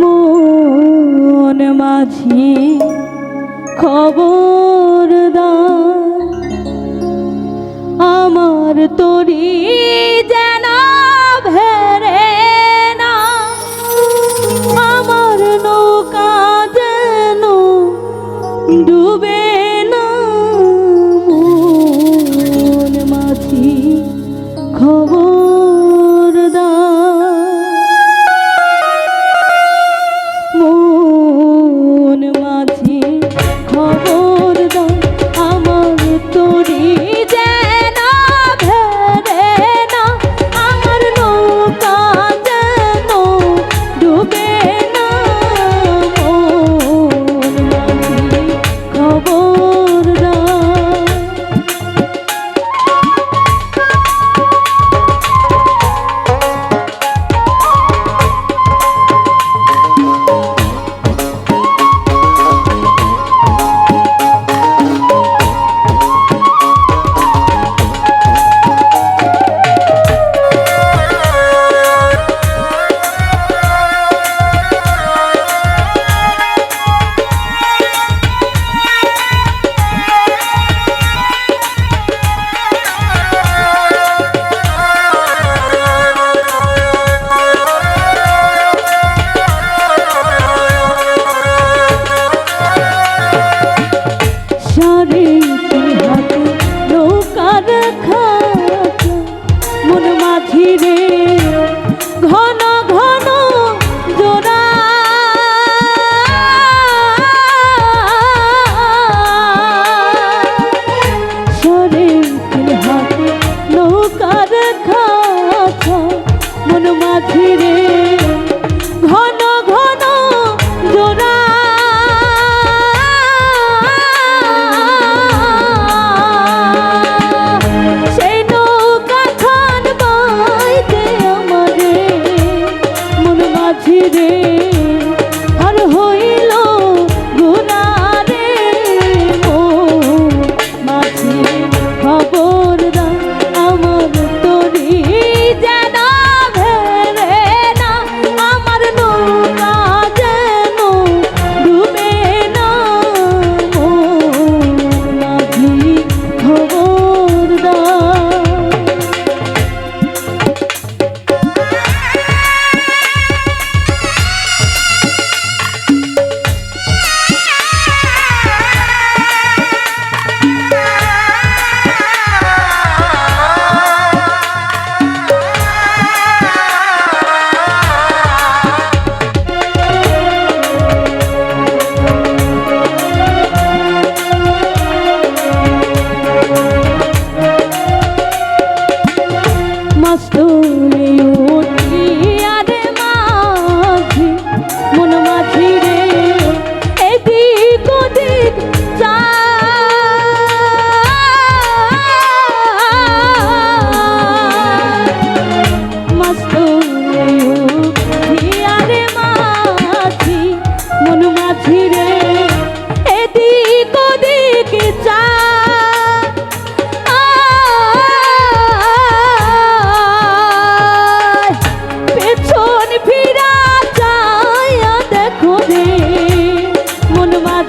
মন মাঝি খবর আমার তরি যেন ভেরে না, আমার নৌকা যেন ডুবে না। মন মাঝি হাতে নৌকা রাখা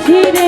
ঘিরে